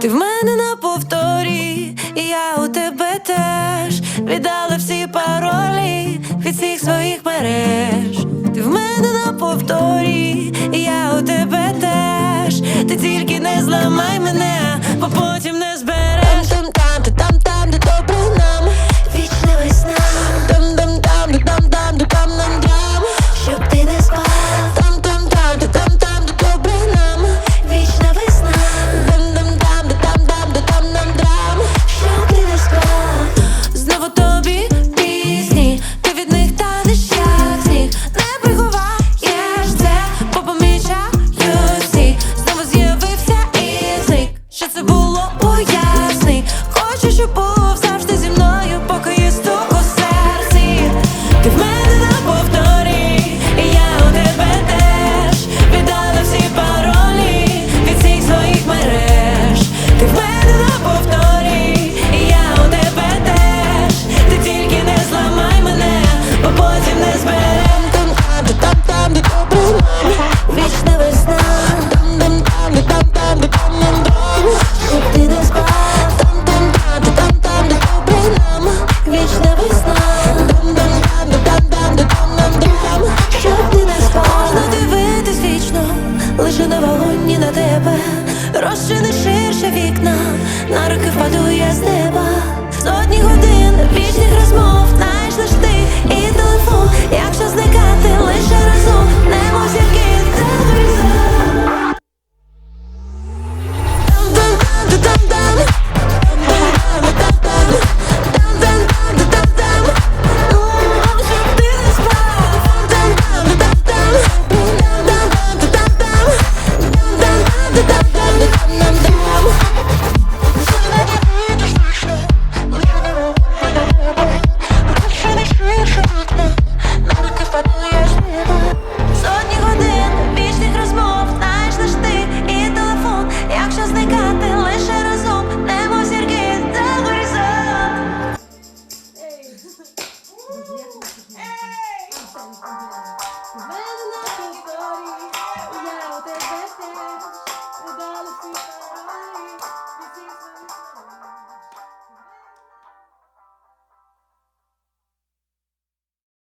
Ти в мене на повторі, і я у тебе теж віддала всі паролі від всіх своїх мереж. Ти в мене на повторі, і я у тебе теж. Ти тільки не зламай мене, бо потім на тебе, розчини ширше вікна, на руки впаду я з неба.